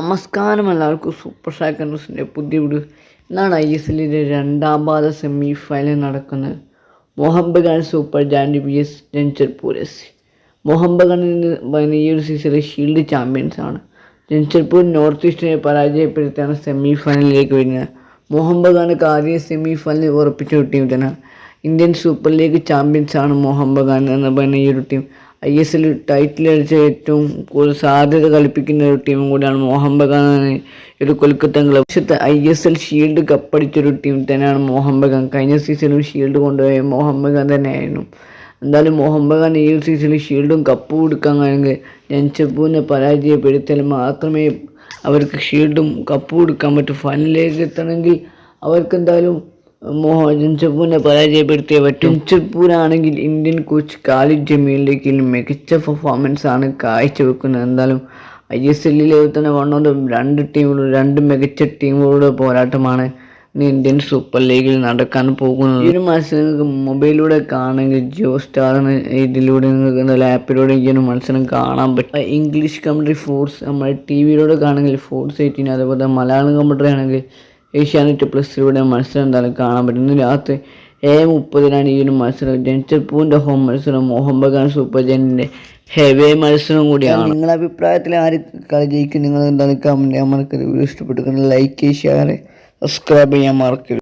നമസ്കാരം എല്ലാവർക്കും super shack ന്യൂസിന്റെ പുതിയ വീഡിയോ ഇന്നാണ് ഐ എസ് എല്ലിന്റെ രണ്ടാം പാദ സെമി ഫൈനൽ നടക്കുന്നത്. മോഹൻ ഖാൻ സൂപ്പർ ജാൻഡി ബി എസ് ജംഷഡ്പൂർ എസ് സി മോഹൻ ഈ ഒരു സീസണിലെ ഷീൽഡ് ചാമ്പ്യൻസ് ആണ്. ജംഷഡ്പൂർ നോർത്ത് ഈസ്റ്റിനെ പരാജയപ്പെടുത്തിയാണ് സെമി ഫൈനലിലേക്ക് വരുന്നത് മോഹൻ ബഗാനൊക്കെ ആദ്യം സെമി ഫൈനൽ ഉറപ്പിച്ച ഒരു ടീം തന്നെ ഇന്ത്യൻ സൂപ്പർ ലീഗ് ചാമ്പ്യൻസ് ആണ് ഖാൻ എന്ന് പറയുന്ന ഈ ഒരു team I S L title അടിച്ച ഏറ്റവും കൂടുതൽ സാധ്യത കളിപ്പിക്കുന്ന ഒരു ടീമും കൂടിയാണ് മോഹൻ ബഗാൻ ഒരു കൊൽക്കത്ത ക്ലബ് പക്ഷേ ഐ എസ് എൽ ഷീൽഡ് കപ്പടിച്ചൊരു ടീം തന്നെയാണ് മോഹൻ ബഗാൻ. കഴിഞ്ഞ സീസണിൽ ഷീൽഡ് കൊണ്ടുപോയ മോഹൻ ബഗാൻ തന്നെയായിരുന്നു. എന്തായാലും മോഹൻ ബഗാൻ ഈ ഒരു സീസണിൽ ഷീൽഡും കപ്പും കൊടുക്കാൻ കഴിഞ്ഞെങ്കിൽ ജൻചപ്പൂരിനെ പരാജയപ്പെടുത്തിയാൽ മാത്രമേ അവർക്ക് ഷീൽഡും കപ്പും കൊടുക്കാൻ പറ്റൂ. ഫൈനലിലേക്ക് എത്തണമെങ്കിൽ അവർക്ക് എന്തായാലും മോഹൻ ജംഷഡ്പൂരിനെ പരാജയപ്പെടുത്തിയേ പറ്റും ജംഷഡ്പൂരാണെങ്കിൽ ഇന്ത്യൻ കോച്ച് കാലി ജമീലിലേക്ക് മികച്ച പെർഫോമൻസ് ആണ് കാഴ്ചവെക്കുന്നത്. എന്തായാലും ഐ എസ് എല്ലിലെ തന്നെ വൺ രണ്ട് ടീമുകളും രണ്ട് മികച്ച ടീമുകളുടെ പോരാട്ടമാണ് ഇന്ത്യൻ സൂപ്പർ ലീഗിൽ നടക്കാൻ പോകുന്നത്. ഈ ഒരു മത്സരം നിങ്ങൾക്ക് മൊബൈലിലൂടെ കാണുമെങ്കിൽ ജിയോ സ്റ്റാർ ഇതിലൂടെ നിങ്ങൾക്ക് എന്തായാലും ആപ്പിലൂടെ ഈ ഒരു മത്സരം കാണാൻ പറ്റും. ഇംഗ്ലീഷ് കമൻട്രി ഫോർസ് നമ്മുടെ ടി വിയിലൂടെ കാണുമെങ്കിൽ ഫോർസ് എയ്റ്റീൻ അതുപോലെ മലയാളം കമൻട്രി ആണെങ്കിൽ ഏഷ്യാനെറ്റ് പ്ലസിലൂടെ മത്സരം എന്തായാലും കാണാൻ പറ്റും ഇന്ന് രാത്രി ഏഴ് മുപ്പതിനാണ് ഈ ഒരു മത്സരം. ജംഷഡ്പൂരിന്റെ ഹോം മത്സരം മോഹൻ ബഗാൻ സൂപ്പർ ജയന്റിന്റെ ഹെവേ മത്സരം കൂടിയാണ്. നിങ്ങളുടെ അഭിപ്രായത്തിൽ ആര് കളി ജയിക്കും? നിങ്ങൾ എന്താണ് കമന്റ് ചെയ്യാൻ മറക്കരുത്. വീഡിയോ ഇഷ്ടപ്പെട്ടു ലൈക്ക് ഷെയർ സബ്സ്ക്രൈബ് ചെയ്യാൻ മറക്കരുത്.